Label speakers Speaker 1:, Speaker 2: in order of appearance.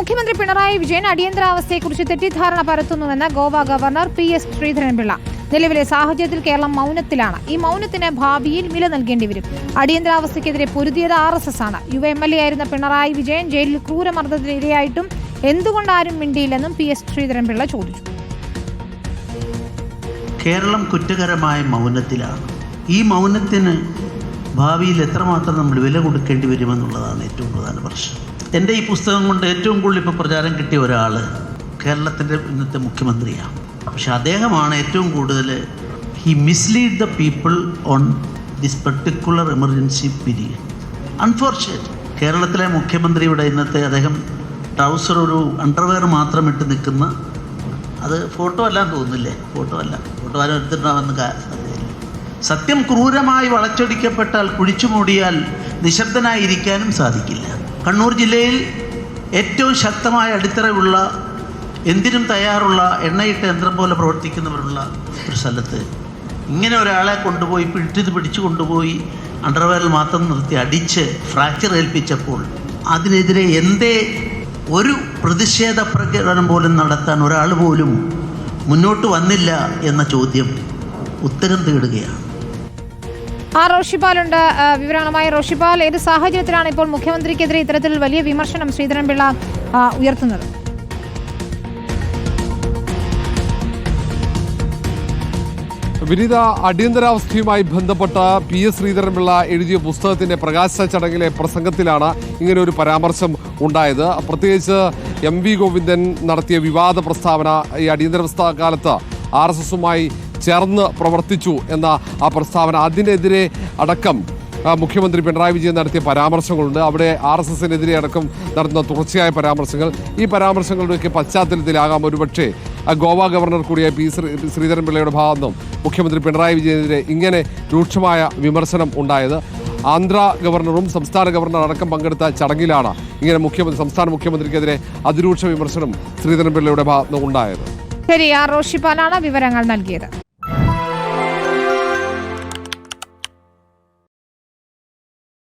Speaker 1: മുഖ്യമന്ത്രി പിണറായി വിജയൻ അടിയന്തരാവസ്ഥയെക്കുറിച്ച് തെറ്റിദ്ധാരണ പരത്തുന്നുവെന്ന് Goa governor P S Sreedharan Pillai. നിലവിലെ സാഹചര്യത്തിൽ കേരളം മൗനത്തിലാണ്. ഈ മൗനത്തിന് ഭാവിയിൽ വില നൽകേണ്ടി വരും. അടിയന്തരാവസ്ഥയ്ക്കെതിരെ പൊരുതിയത് ആർ എസ് എസ് ആണ്. യുവ എം എൽ എ ആയിരുന്ന പിണറായി വിജയൻ ജയിലിൽ ക്രൂരമർദ്ദത്തിന് ഇരയായിട്ടും എന്തുകൊണ്ട് ആരും മിണ്ടിയില്ലെന്നും പി എസ് ശ്രീധരൻപിള്ള ചോദിച്ചു.
Speaker 2: കേരളം കുറ്റകരമായ മൗനത്തിലാണ്. ഈ മൗനത്തിന് ഭാവിയിൽ എത്രമാത്രം നമ്മൾ വില കൊടുക്കേണ്ടി വരുമെന്നുള്ളതാണ് ഏറ്റവും പ്രധാന പ്രശ്നം. എന്റെ ഈ പുസ്തകം കൊണ്ട് ഏറ്റവും കൂടുതൽ ഇപ്പോൾ പ്രചാരം കിട്ടിയ ഒരാൾ കേരളത്തിന്റെ ഇന്നത്തെ മുഖ്യമന്ത്രിയാണ് പക്ഷെ അദ്ദേഹമാണ് ഏറ്റവും കൂടുതൽ he mislead the people on this particular emergency period unfortunate കേരളത്തിലെ മുഖ്യമന്ത്രിയുടെ ഇന്നത്തെ അദ്ദേഹം ട്രൗസർ ഒരു അണ്ടർവെയർ മാത്രം ഇട്ട് നിൽക്കുന്ന അത് ഫോട്ടോ അല്ല തോന്നുന്നില്ലേ? ഫോട്ടോ അല്ല. ഫോട്ടോ ആരും എടുത്തിട്ടുണ്ടാവുന്ന സത്യം ക്രൂരമായി വളച്ചൊടിക്കപ്പെട്ടാൽ കുഴിച്ചു മൂടിയാൽ നിശബ്ദനായിരിക്കാനും സാധിക്കില്ല. കണ്ണൂർ ജില്ലയിൽ ഏറ്റവും ശക്തമായ അടിത്തറയുള്ള എന്തിനും തയ്യാറുള്ള എണ്ണയിട്ട യന്ത്രം പോലെ പ്രവർത്തിക്കുന്നവരുള്ള ഒരു സ്ഥലത്ത് ഇങ്ങനെ ഒരാളെ കൊണ്ടുപോയി പിടിച്ചത് പിടിച്ചു കൊണ്ടുപോയി അണ്ടർവെയറിൽ മാത്രം നിർത്തി അടിച്ച് ഫ്രാക്ചർ ഏൽപ്പിച്ചപ്പോൾ അതിനെതിരെ എന്തേ ഒരു പ്രതിഷേധ പ്രകടനം പോലും നടത്താൻ ഒരാൾ പോലും മുന്നോട്ട് വന്നില്ല എന്ന ചോദ്യം ഉത്തരം തേടുകയാണ്.
Speaker 1: ആ റോഷിപാലുണ്ട് വിവരങ്ങളുമായി റോഷിപാൽ ഏത് സാഹചര്യത്തിലാണ് ഇപ്പോൾ മുഖ്യമന്ത്രിക്കെതിരെ ഇത്തരത്തിൽ വലിയ വിമർശനം ശ്രീധരൻപിള്ള ഉയർത്തുന്നത്?
Speaker 3: വിനീത അടിയന്തരാവസ്ഥയുമായി ബന്ധപ്പെട്ട പി എസ് ശ്രീധരൻപിള്ള എഴുതിയ പുസ്തകത്തിന്റെ പ്രകാശന ചടങ്ങിലെ പ്രസംഗത്തിലാണ് ഇങ്ങനെ ഒരു പരാമർശം ഉണ്ടായത്. പ്രത്യേകിച്ച് എം വി ഗോവിന്ദൻ നടത്തിയ വിവാദ പ്രസ്താവന ഈ അടിയന്തരാവസ്ഥ കാലത്ത് ആർ എസ് എസുമായി ചേർന്ന് പ്രവർത്തിച്ചു എന്ന ആ പ്രസ്താവന. അതിനെതിരെ അടക്കം മുഖ്യമന്ത്രി പിണറായി വിജയൻ നടത്തിയ പരാമർശങ്ങളുണ്ട്. അവിടെ ആർ എസ് എസിനെതിരെ അടക്കം നടത്തുന്ന തുടർച്ചയായ പരാമർശങ്ങൾ. ഈ പരാമർശങ്ങളുടെയൊക്കെ പശ്ചാത്തലത്തിലാകാം ഒരുപക്ഷെ ഗോവ ഗവർണർ കൂടിയായ പി ശ്രീ ശ്രീധരൻപിള്ളയുടെ ഭാഗത്തു നിന്നും മുഖ്യമന്ത്രി പിണറായി വിജയനെതിരെ ഇങ്ങനെ രൂക്ഷമായ വിമർശനം ഉണ്ടായത്. ആന്ധ്ര ഗവർണറും സംസ്ഥാന ഗവർണർ അടക്കം പങ്കെടുത്ത ചടങ്ങിലാണ് ഇങ്ങനെ മുഖ്യമന്ത്രി സംസ്ഥാന മുഖ്യമന്ത്രിക്കെതിരെ അതിരൂക്ഷ വിമർശനം ശ്രീധരൻപിള്ളയുടെ ഭാഗത്തു ഉണ്ടായത്.
Speaker 1: ശരി ആ റോഷിപ്പാലാണ് വിവരങ്ങൾ നൽകിയത്.